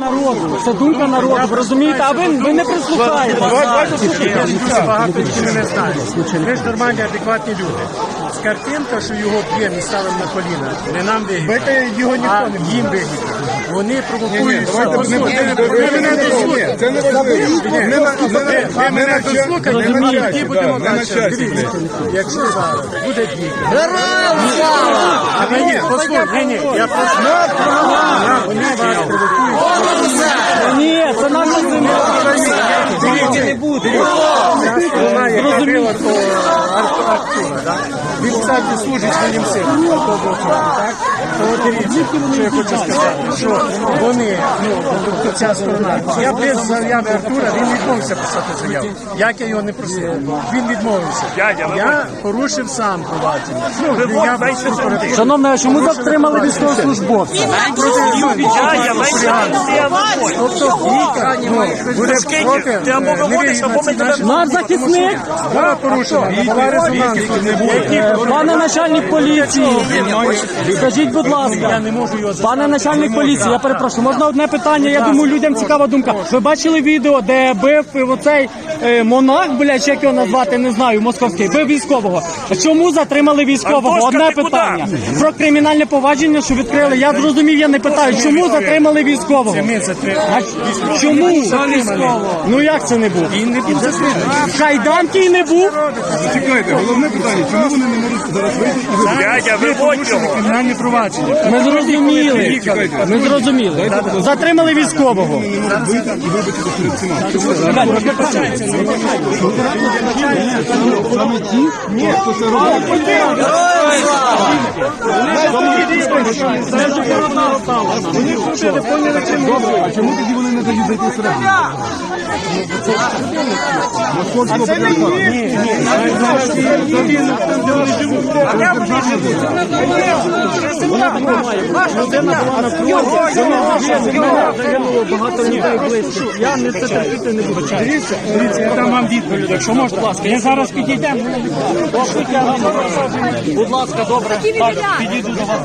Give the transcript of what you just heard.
народу. Це думка народу. Ви розумієте? А ви, ви не прислухаєте. Багато які мене знають. Ви ж нормальні, адекватні люди. З картинка, що його б'ємо і ставимо на коліна, не нам вигідно, його а їм вигідно. Вони провокують. Послухайте, не ви мене дослухайте. Це не важливо. Не ви- не не мене дослухайте, не ми тоді да, будемо не далі. Дивіться, якщо зараз буде слава! А ні, ні, послухай, ні, ні, я просто... Вони вас провокують. Не буде. Ця Артура, так? Він, кстати, служить своїм сином, так? То от дивіться, що я хочу сказати, що вони, ну, тобто ця сторона, я без заяви Артура, він відмовився писати заяву. Як я його не просив? Він відмовився. Я порушив сам провадження. Ну, я прокуратура. Шановна, а чому затримали військовослужбовця? Тобто Віка ну, буде проти тебе Наш захисник, Була порушена, була було. Пане начальник поліції, скажіть, будь ласка, пане начальник поліції, я перепрошую, можна одне питання? Я думаю, людям цікава думка. Ви бачили відео, де бив оцей е, монах, блядь, як його назвати, не знаю, московський, бив військового. Чому затримали військового? Одне питання. Про кримінальне повадження, що відкрили. Я зрозумів, я не питаю, чому затримали військового? Чому? Ну як це не був? Він не був затриманий. Кайданки не був? Чекайте, головне питання, чому вони не можуть зараз вийти і вибити? Дядя, Ви виводь його. кримінальне провадження. Ми зрозуміли. Ми зрозуміли. Затримали військового. Не можуть вийти і вибити перед всіма. Саме ті, хто це робить. Добре, а чому тоді вони не дають зайти всередину? Московського патріархату. Багато людей близько. Я не це терпіти не буду. Дивіться, дивіться, я дам вам відповідь, якщо можна. Будь ласка, я зараз підійдемо. Будь ласка, добре. Так, підійду до вас.